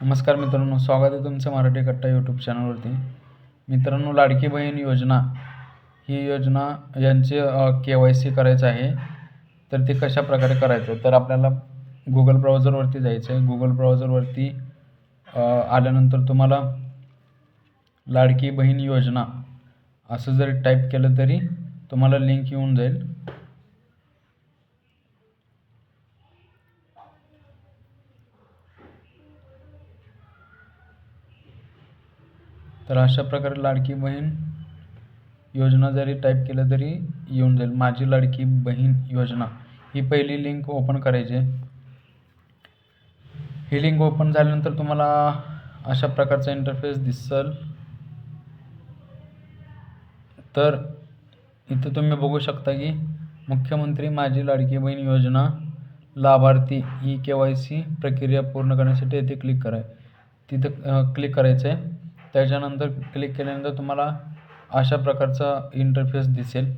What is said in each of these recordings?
नमस्कार मित्रांनो स्वागत आहे तुमचं मराठी कट्टा यूट्यूब चॅनलवरती मित्रांनो लाडकी बहीण योजना ही योजना यांचे के वाय सी करायचं आहे. तर ते कशा प्रकारे करायचं? तर आपल्याला गुगल ब्राउझरवरती जायचं आहे. गुगल ब्राउझरवरती आल्यानंतर तुम्हाला लाडकी बहीण योजना असं जरी टाईप केलं तरी तुम्हाला लिंक येऊन जाईल. तर अशा प्रकारे लाडकी बहीण योजना जरी टाईप केलं तरी येऊन जाईल. माझी लाडकी बहीण योजना ही पहिली लिंक ओपन करायची आहे. ही लिंक ओपन झाल्यानंतर तुम्हाला अशा प्रकारचा इंटरफेस दिसल. तर इथं तुम्ही बघू शकता की मुख्यमंत्री माझी लाडकी बहीण योजना लाभार्थी ई के वाय सी प्रक्रिया पूर्ण करण्यासाठी येथे क्लिक कराय तिथं क्लिक करायचं आहे त्याच्यानंतर क्लिक केल्यानंतर तुम्हाला अशा प्रकारचा इंटरफेस दिसेल.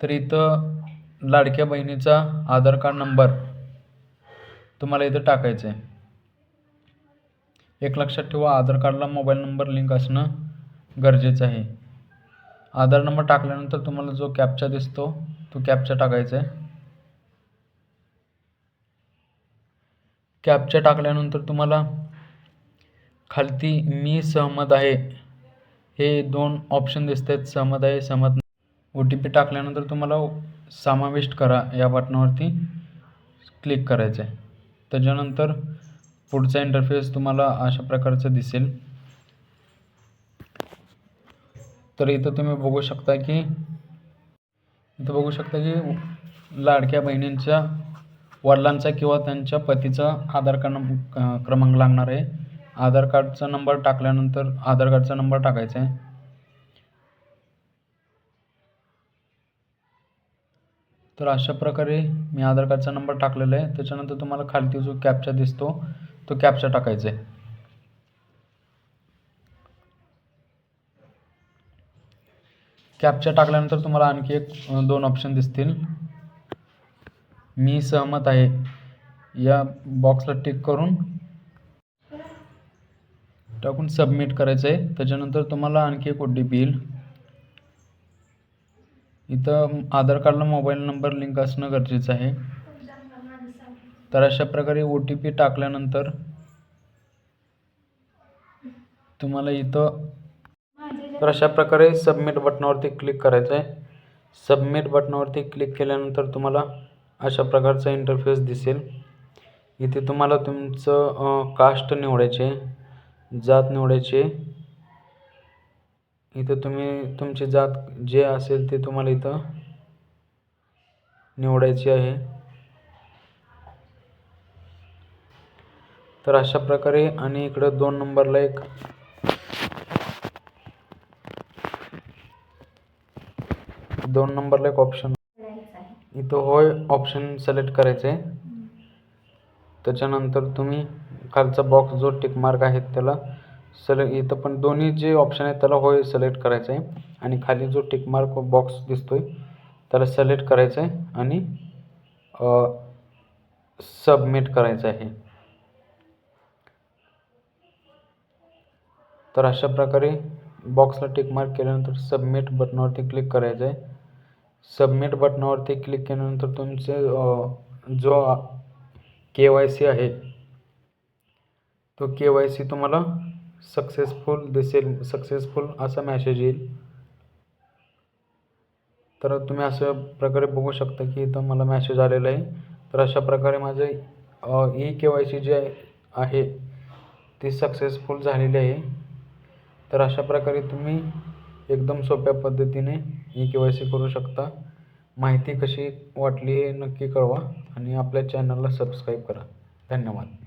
तर इथं लाडक्या बहिणीचा आधार कार्ड नंबर तुम्हाला इथं टाकायचं आहे एक लक्षात ठेवा आधार कार्डला मोबाईल नंबर लिंक असणं गरजेचं आहे. आधार नंबर टाकल्यानंतर तुम्हाला जो कॅपचा दिसतो तो कॅपचा टाकायचा आहे कॅप्चा टाकल्यानंतर तुम्हाला खालती मी सहमत आहे. हे दोन ऑप्शन दिसत आहेत सहमत आहे सहमत ओ टी पी टाकल्यानंतर तुम्हाला समाविष्ट करा या बटनावरती क्लिक करायचं आहे त्याच्यानंतर पुढचा इंटरफेस तुम्हाला अशा प्रकारचं दिसेल. तर इथं तुम्ही बघू शकता की इथं बघू शकता की लाडक्या बहिणींच्या वडिलांचा किंवा त्यांच्या पतीचा आधार कार्ड क्रमांक लागणार आहे. आधार कार्डचा नंबर टाकल्यानंतर आधार कार्डचा नंबर टाकायचा आहे. तर अशा प्रकारे मी आधार कार्डचा नंबर टाकलेला आहे. त्याच्यानंतर तुम्हाला खालती जो कॅपचा दिसतो तो कॅपचा टाकायचा आहे. कॅपचा टाकल्यानंतर तुम्हाला आणखी एक दोन ऑप्शन दिसतील. मी सहमत आहे. या बॉक्सला टिक करून टाकून सबमिट करायचं आहे त्याच्यानंतर तुम्हाला आणखी एक ओ टी पी येईल. इथं आधार कार्डला मोबाईल नंबर लिंक असणं गरजेचं आहे. तर अशा प्रकारे ओ टी पी टाकल्यानंतर तुम्हाला इथं तर अशा प्रकारे सबमिट बटनावरती क्लिक करायचं आहे सबमिट बटनावरती क्लिक केल्यानंतर तुम्हाला अशा प्रकारचा इंटरफेस दिसेल. इथे तुम्हाला तुमचं कास्ट निवडायचे जात निवडायचे. इथं तुम्ही तुमची जात जे असेल ते तुम्हाला इथं निवडायची आहे. तर अशा प्रकारे आणि इकडं दोन नंबरला एक दोन नंबरला एक ऑप्शन इथं होय ऑप्शन सिलेक्ट करायचं आहे त्याच्यानंतर तुम्ही खालचा बॉक्स जो टिक मार्क आहे त्याला सिलेक्ट इथं पण दोन्ही जे ऑप्शन आहेत त्याला होय सिलेक्ट करायचं आहे आणि खाली जो टिक मार्क बॉक्स दिसतोय त्याला सिलेक्ट करायचं आहे आणि सबमिट करायचं आहे तर अशा प्रकारे बॉक्सला टिक मार्क केल्यानंतर सबमिट बटनावरती क्लिक करायचं आहे सबमिट बटनावरती क्लिक केल्यानंतर तुमचे जो के वाय सी आहे तो के वाय सी तुम्हाला सक्सेसफुल दिसेल सक्सेसफुल असा मॅसेज येईल. तर तुम्ही अशा प्रकारे बघू शकता की इथं मला मॅसेज आलेला आहे. तर अशा प्रकारे माझे ई के वाय सी जे आहे ती सक्सेसफुल झालेली आहे. तर अशा प्रकारे तुम्ही एकदम सोप्या पद्धतीने ई के वाय सी करू शकता. माहिती कशी वाटली हे नक्की कळवा आणि आपल्या चॅनलला सबस्क्राईब करा. धन्यवाद.